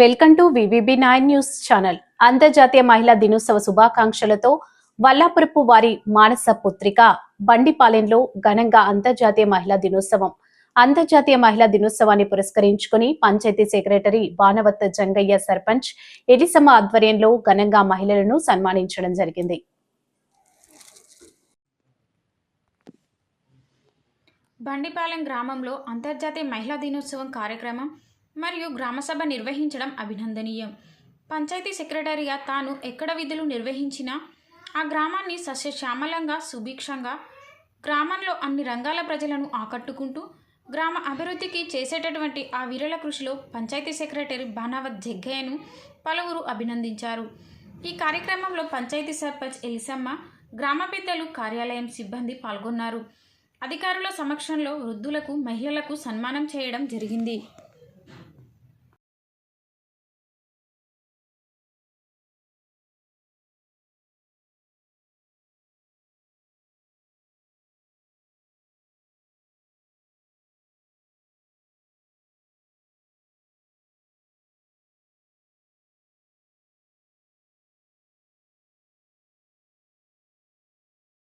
Welcome to VVB nine news channel. అంతర్జాతీయ మహిళా దినోత్సవ శుభాకాంక్షలతో వల్లాపురపు వారి మానస పుత్రిక బండిపాలెంలో ఘనంగా అంతర్జాతీయ మహిళా దినోత్సవం. అంతర్జాతీయ మహిళా దినోత్సవాన్ని పురస్కరించుకుని పంచాయతీ సెక్రటరీ బాణవత్త జంగయ్య సర్పంచ్ ఎలిసమ్మ ఆధ్వర్యంలో ఘనంగా మహిళలను సన్మానించడం జరిగింది. బండిపాలెం గ్రామంలో అంతర్జాతీయ మహిళా దినోత్సవం కార్యక్రమం మరియు గ్రామసభ నిర్వహించడం అభినందనీయం. పంచాయతీ సెక్రటరీగా తాను ఎక్కడ విధులు నిర్వహించినా ఆ గ్రామాన్ని సస్యశ్యామలంగా సుభిక్షంగా గ్రామంలో అన్ని రంగాల ప్రజలను ఆకట్టుకుంటూ గ్రామ అభివృద్ధికి చేసేటటువంటి ఆ వీరుల కృషిలో పంచాయతీ సెక్రటరీ బానావత్ జగ్గయ్యను పలువురు అభినందించారు. ఈ కార్యక్రమంలో పంచాయతీ సర్పంచ్ ఎలిసమ్మ గ్రామ పెద్దలు కార్యాలయం సిబ్బంది పాల్గొన్నారు. అధికారుల సమక్షంలో వృద్ధులకు మహిళలకు సన్మానం చేయడం జరిగింది.